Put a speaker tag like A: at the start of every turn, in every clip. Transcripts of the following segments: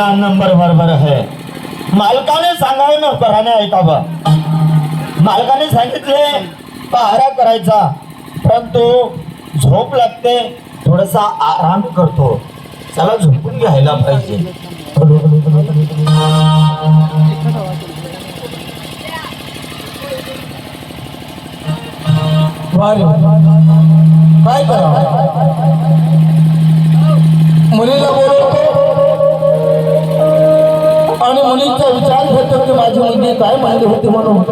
A: या नंबर बरोबर आहे मालकाने सांगावं ना पराने ऐकावं मालकाने सांगितले पहारा करायचा परंतु झोप लागते थोडासा आराम करतो. चला झोपून घ्यायला पाहिजे.
B: काय करा मुलीला बोलवतो. आणि मुलीचा विचार घेतो की माझी मुलगी काय म्हणली होती म्हणून.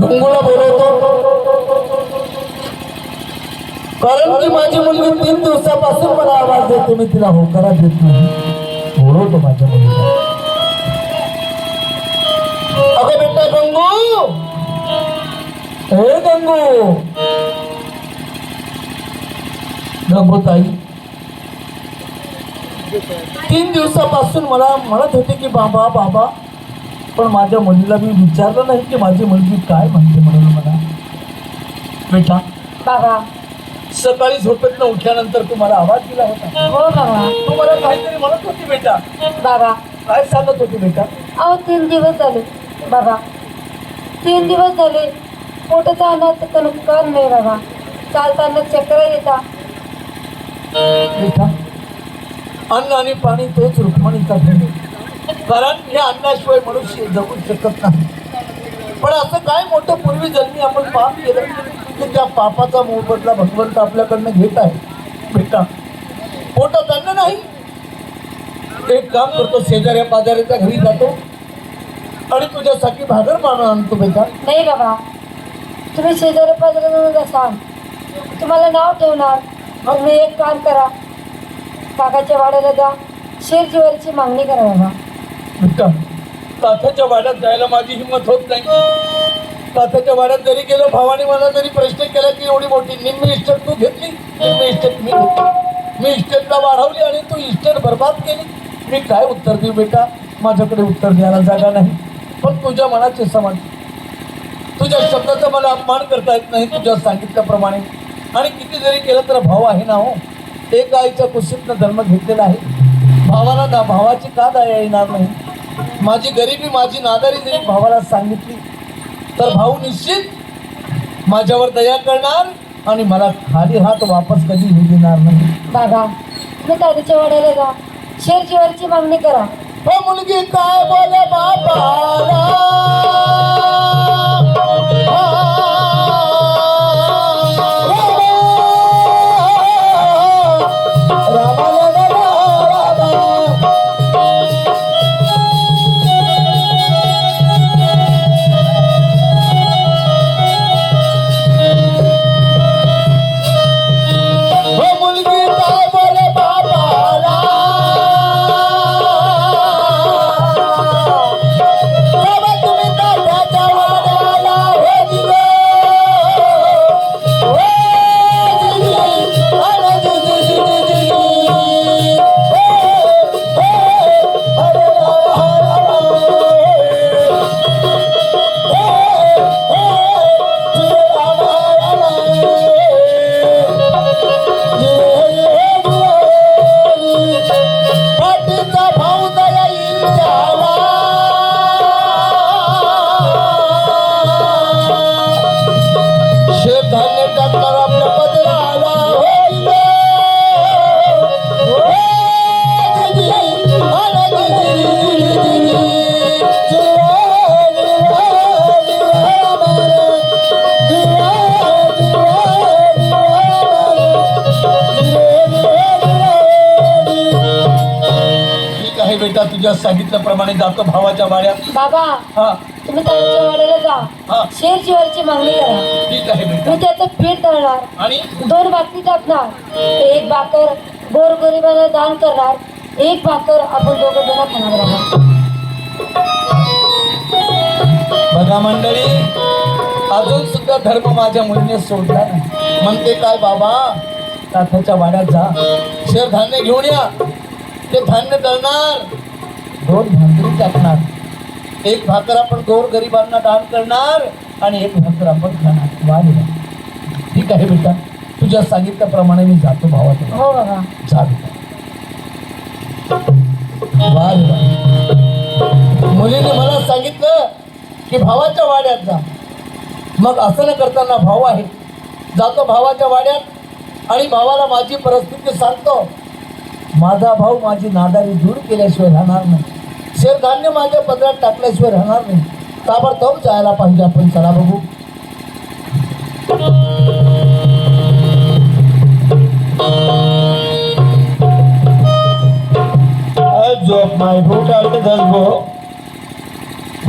B: ढुंगूला बोलवतो. कारण की माझी मुलगी तीन दिवसापासून मला आवाज देते मी तिला होकारा देत नाही. बोलवतो माझ्या मुलीला. अगं बेटा गंगू! हे गंगू! गंगू ताई तीन दिवसापासून मला म्हणत होते की बाबा बाबा. पण माझ्या मुलीला मी विचारलं नाही की माझी मुलगी काय म्हणते म्हणून मला. बेटा
C: बाबा.
B: सकाळी झोपेतनं उठल्यानंतर तू मला आवाज दिला होता.
C: हो बाबा.
B: मला काहीतरी म्हणत होती बेटा.
C: बाबा.
B: काय सांगत होती बेटा?
C: अहो तीन दिवस झाले. बाबा. तीन दिवस झाले. पोटाचा अन्नाचं कणकार नाही बाबा. चालताना चक्र येता
B: बेटा अन्न आणि पाणी तेच रुक्मणीचा भेट कारण हे अन्नाशिवाय मनुष्य जगू शकत नाही. पण असं काय मोठं पूर्वी जन्मी आपण पाप केलं की त्या पापाचा मोबदला भगवंत आपल्याकडनं घेत आहे. बेटा पोटात अन्न नाही. एक काम करतो शेजाऱ्या पाजाऱ्याच्या घरी जातो. आणि तुझ्यासाठी भागर पानं आणतो बेटा.
C: नाही बाबा. तुम्ही शेजाऱ्या पाजाऱ्या म्हणून असाल तुम्हाला नाव ठेवणार. मग मी एक काम करा. काकाच्या वाड्याला जा. शेरजीवारीची मागणी करा बाबा.
B: बेटा काथ्याच्या वाड्यात जायला माझी हिंमत होत नाही. काथ्याच्या वाड्यात जरी गेलो भावाने मला जरी प्रश्न केला की एवढी मोठी निम्मी इस्टेट तू घेतली? निम्मी इस्टेट मी घेतली. मी इस्टेटला वाढवली आणि तू इस्टेट बर्बाद केली. मी काय उत्तर देऊ बेटा? माझ्याकडे उत्तर द्यायला जागा नाही. पण तुझ्या मनाचे समान. तुझ्या शब्दाचा मला अपमान करता येत नाही तुझ्या सांगितल्याप्रमाणे. आणि किती जरी केलं तर भाव आहे ना हो? एक आईच्या कुशीतनं जन्म घेतलेला आहे. भावाला ना भावाची का दया येणार नाही? माझी गरिबी माझी नादारी जरी भावाला सांगितली तर भाऊ निश्चित माझ्यावर दया करणार आणि मला खाली हात वापस कधी येऊ देणार नाही.
C: बाबा तुम्ही दादाच्या वाड्याला जा शेरजीवारीची मागणी करा.
B: हो मुलगी काय बोले बापाला बेटा तुझ्या सांगितल्याप्रमाणे जातो भावाच्या वाड्यात.
C: बाबा
B: हा.
C: तुम्ही वाड्याला जा.
B: हा.
C: शेरजीवारीची मागणी करा.
B: ठीक आहे बेटा.
C: मी त्याचं पीठ तळणार
B: आणि?
C: दोन भाकरी टाकणार. एक भाकर गोरगरिबांना दान करणार. एक भाकर आपण दोघं जण खाणार बाबा
B: बघा मंडळी अजून सुद्धा धर्म माझ्या मुलीने सोडला नाही. म्हणते काय बाबा? काथ्याच्या वाड्यात जा. शेर धान्य घेऊन या. ते धान्य दळणार. दोन भाकरी टाकणार. एक भाकर आपण गोर गरिबांना दान करणार आणि एक भाकर आपण खाणार. वा. ठीक आहे बेटा. तुझ्या सांगितल्याप्रमाणे मी जातो भावाचं
C: हो बाबा
B: जा बेटा. वा रे वा. मुलीने मला सांगितलं की भावाच्या वाड्यात जा. मग असं न करताना भाऊ आहे. जातो भावाच्या वाड्यात आणि भावाला माझी परिस्थिती सांगतो. माझा भाऊ माझी नादारी दूर केल्याशिवाय राहणार नाही. शेरधान्य माझ्या पदरात टाकल्याशिवाय राहणार नाही. ताबडतोब जायला पाहिजे आपण. चला बघू.
A: झोप माय भूक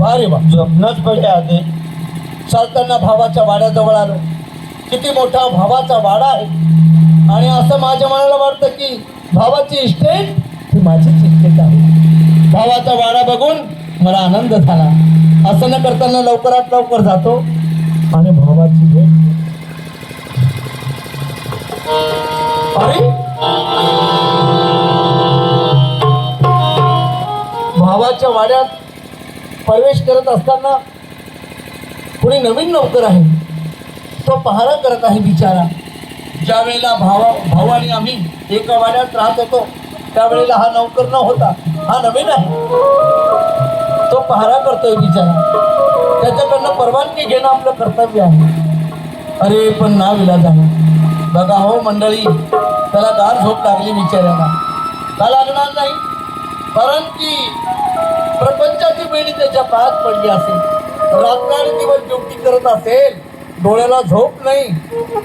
A: आली
B: वा
A: झोपणंच पडले आधी.
B: चालताना भावाच्या वाड्याजवळ आलो. किती मोठा भावाचा वाडा आहे. आणि असं माझ्या मनाला वाटतं की भावाची इस्टेट ही माझीच इस्टेट आहे. भावाचा वाडा बघून मला आनंद झाला. असं न करताना लवकरात लवकर जातो आणि भावाची भेट अरे! भावाच्या वाड्यात प्रवेश करत असताना कुणी नवीन नोकर आहे. तो पहारा करत आहे बिचारा. ज्या वेळेला भावा भाऊ आणि आम्ही एका वाड्यात राहत होतो त्यावेळेला हा नोकर न होता हा नवीन आहे. तो पहारा करतोय बिचारा. त्याच्याकडनं परवानगी घेणं आपलं कर्तव्य आहे. अरे पण ना विलाज आहे. बघा हो मंडळी. त्याला गार झोप लागली बिचाऱ्याला. का लागणार नाही? कारण की प्रपंचाची बेडी त्याच्या पायात पडली असेल. रात्र दिवस ड्युटी करत असेल. डोळ्याला झोप नाही.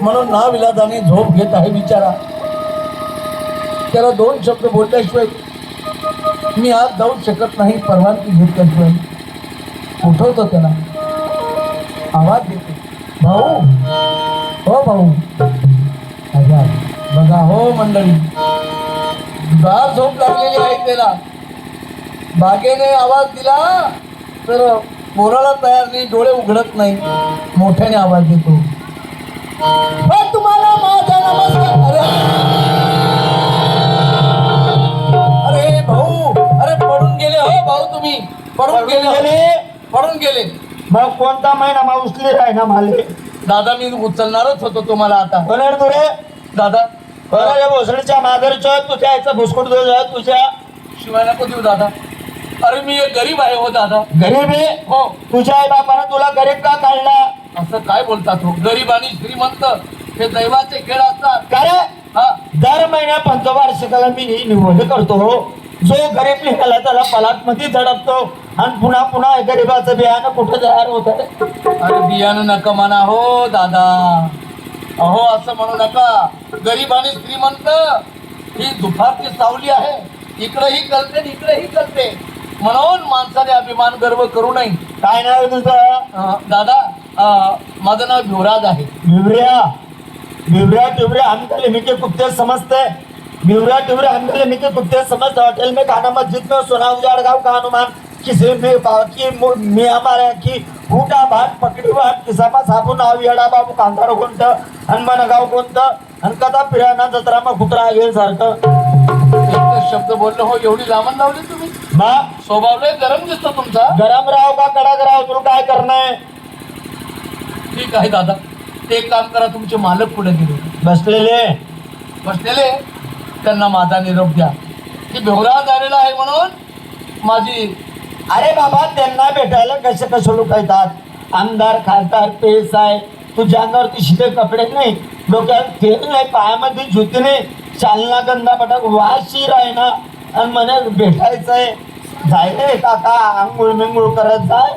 B: म्हणून नाविलाजाने झोप घेत आहे बिचारा. त्याला दोन शब्द बोलल्याशिवाय मी आज जाऊ शकत नाही परवानगी घेत घेतल्याशिवाय उठवतो त्याला. आवाज देतो भाऊ हो भाऊ. अजा बघा हो मंडळी. गार झोप लागलेली आहे त्याला. बागेने आवाज दिला तर पोराला तयार नाही डोळे उघडत नाही. मोठ्याने आवाज देतो. तुम्हाला माझा नमस्कार. पडून गेले? पडून गेले.
A: मग कोणता महिना मा उचली राही ना माले
B: दादा मी उचलणारच होतो तुम्हाला आता.
A: कोणर तुरे
B: दादा
A: या भोसडीच्या मादरच्या तुझ्या याचा भुसकुट तुझ्या.
B: शिवाय नको देऊ दादा. अरे मी एक गरीब आहे हो दादा.
A: गरीबी
B: हो.
A: तुझ्या आई बापानं तुला गरीब का काढला?
B: असं काय बोलतात हो? गरीब आणि श्रीमंत हे दैवाचे खेळ असतात.
A: का रे?
B: हा.
A: दर महिन्या पंचवार्षिकाला मी ही निवड करतो. जो गरीब निघाला त्याला पलाटमध्ये झडपतो. आणि पुन्हा पुन्हा गरीबाचं बियाणं कुठं तयार होत
B: अरे बियाणं नका म्हणा हो दादा. अहो असं म्हणू नका. गरीब आणि श्रीमंत ही दुपारची सावली आहे. इकडेही कळते इकडेही कळते. म्हणून माणसाने अभिमान गर्व करू नये.
A: काय नाव आहे तुझं?
B: दादा माझं नाव भिवराज आहे.
A: बिवऱ्या बिवऱ्या टिवऱ्या हम गले मिके कुत्ते समझते बिवऱ्या टिवऱ्या हम गले मिके कुत्ते समझते होटल में खाना मस्जिद में सोना उजाड़ गाँव का अनुमान किसी में बाकी मु- मी हमारे की फूटा भात पकडी भात किसामा साबून नाव येडा बाबू कांदार कोणतं हनुमान गाव कोणतं कदा पिराणा जत्रा कुत्रा येईल सारखं
B: शब्द बोललो हो एवढी लांबण लावली तुम्ही?
A: मा?
B: स्वभाव लय गरम दिसतो तुमचा?
A: गरम राव का कडक राव तुला काय करणं
B: ठीक आहे दादा. ते एक काम करा तुमचे मालक पुढे गेले.
A: बसलेले.
B: बसलेले? त्यांना माझा निरोप द्या. की भिवरा झालेला आहे म्हणून माझी
A: अरे बाबा त्यांना भेटायला कसे कसे लोक येतात? आमदार खासदार पेस आहे. तुझ्या अंगावरती शिते कपडे नाही. डोक्यात तेल नाही पायामध्ये जुती नाही. चालना गंदा पटक वाशीर आहे ना. आणि म्हणे भेटायचंय. जायले काका आंघोळ मिंगोळ करत जाय.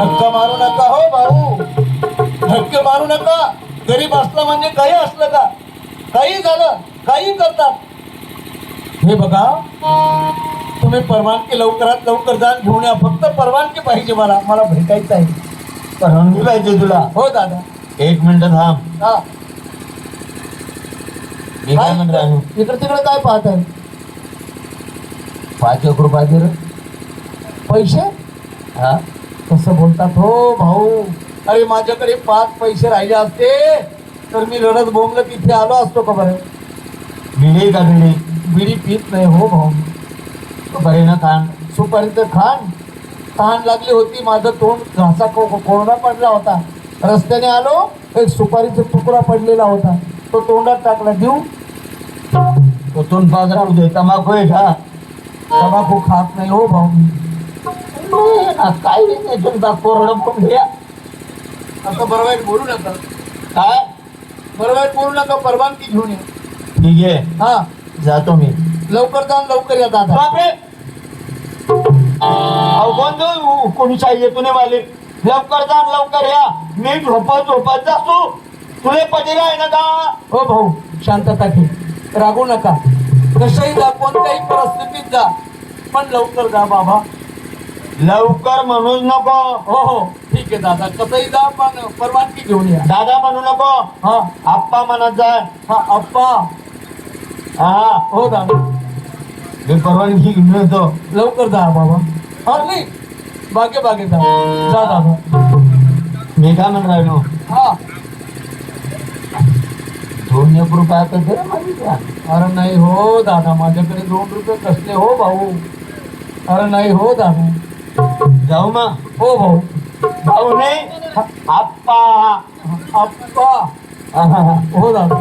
B: धक्का मारू नका हो भाऊ. धक्के मारू नका. गरीब असलं म्हणजे काही असलं का? काही झालं काही करतात. हे बघा तुम्ही परवानगी लवकरात लवकर जाऊन घेऊन या. फक्त परवानगी पाहिजे मला. मला भेटायचं आहे.
A: परवानगी पाहिजे तुला.
B: हो दादा.
A: एक मिनिट थांब.
B: हा.
A: मी काय म्हणत आहे
B: इकडे तिकडे काय पाहत आहे
A: पाच एक रुपये रे?
B: पैसे?
A: हा.
B: कसं बोलतात. हो भाऊ. अरे माझ्याकडे पाच पैसे राहिले असते. तर मी रडत बोंबलं तिथे आलो असतो का बरं?
A: बिडी का बिडी
B: बिडी पित नाही हो भाऊ.
A: बरे ना खान
B: सुपारीचं खाण तहान लागली होती माझं तोंड घासा को- को- कोरडा पडला होता. रस्त्याने आलो एक सुपारीचा तुकडा पडलेला होता. तो तोंडात टाकला देऊ.
A: ओतून बाजारात दे तंबाखू आहे का?
B: तंबाखू खात नाही हो भाऊ मी.
A: नाही तुमचा कोरडं पण घ्या
B: आता बरोबर बोलू नका.
A: काय?
B: बरोबर बोलू नका परवानगी घेऊन या.
A: ठीक आहे.
B: हा.
A: जातो मी.
B: लवकर जाऊन लवकर या दादा.
A: बापरे! अहो कोण तो कोणी चाहिए तुने वाले. लवकर जा लवकर या. मी झोपत झोपत जातो. तुले पटेल आहे ना का
B: हो भाऊ. शांतता ठेव रागू नका. कशाही जा कोणत्याही परिस्थितीत जा. पण लवकर जा बाबा.
A: लवकर म्हणूच नको.
B: हो हो. ठीक आहे दादा. कसंही जा पण परवानगी घेऊन या.
A: दादा म्हणू नको.
B: हा.
A: आप्पा म्हणत जाय
B: हा अप्पा
A: हा.
B: हो दादा.
A: मी परवानगी घेऊन येतो.
B: लवकर जा बाबा. हा नाही. बागे बागे जा. जा दादा.
A: मी काय म्हणून राहिलो?
B: हा.
A: दोन एक रुपया तर दे रे
B: अरे नाही हो दादा. माझ्याकडे दोन रुपये कसले? हो भाऊ. अरे नाही हो दादा.
A: जाऊ मग
B: हो भाऊ.
A: भाऊ नाही. आप्पा. आप्पा.
B: हो दादा.